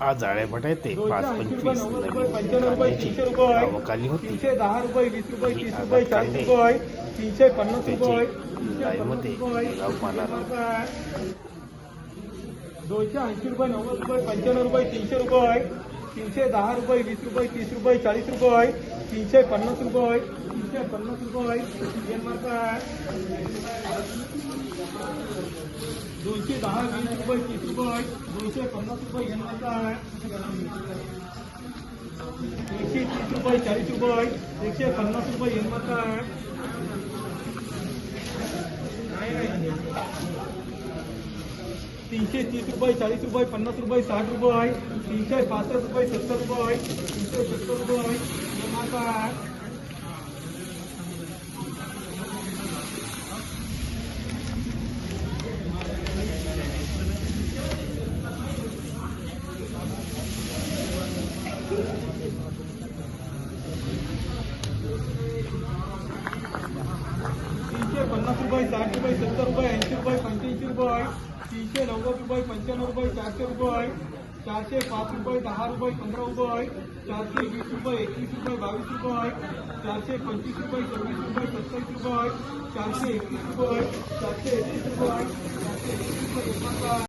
आज आळेफाटा येथे पाच पंचवीस नवीन कांद्याची आवक आली होती. तीनशे दहा रुपये वीस रुपये तीस रुपये कांदे रुपये तीनशे पन्नास त्याचे रुपये रुपये. दोनशे ऐंशी रुपये नव्वद रुपये पंच्याण्णव रुपये तीनशे रुपये तीनशे दहा रुपये वीस रुपये तीस रुपये चाळीस रुपये तीनशे पन्नास रुपये तीनशे पन्नास रुपये येन मार्क आहे. दोनशे दहा वीस रुपये तीस रुपये दोनशे पन्नास रुपये येन मार्क आहे. एकशे तीस रुपये चाळीस रुपये एकशे पन्नास रुपये येन मार्क आहे. तीनशे तीस रुपये चाळीस रुपये पन्नास रुपये साठ रुपये तीनशे पासष्ट रुपये सत्तर रुपये तीनशे सत्तर रुपये येन मार्क आहे तीनशे पन्नास रुपये साठ रुपये सत्तर रुपये ऐंशी रुपये पंच्याऐंशी रुपये तीनशे नव्वद रुपये पंच्याण्णव रुपये चारशे रुपये चारशे पाच रुपये दहा रुपये पंधरा रुपये चारशे वीस रुपये एकवीस रुपये बावीस रुपये चारशे पंचवीस रुपये सव्वीस रुपये सत्तावीस रुपये चारशे एकवीस रुपये चारशे एकवीस रुपये चारशे एकवीस रुपये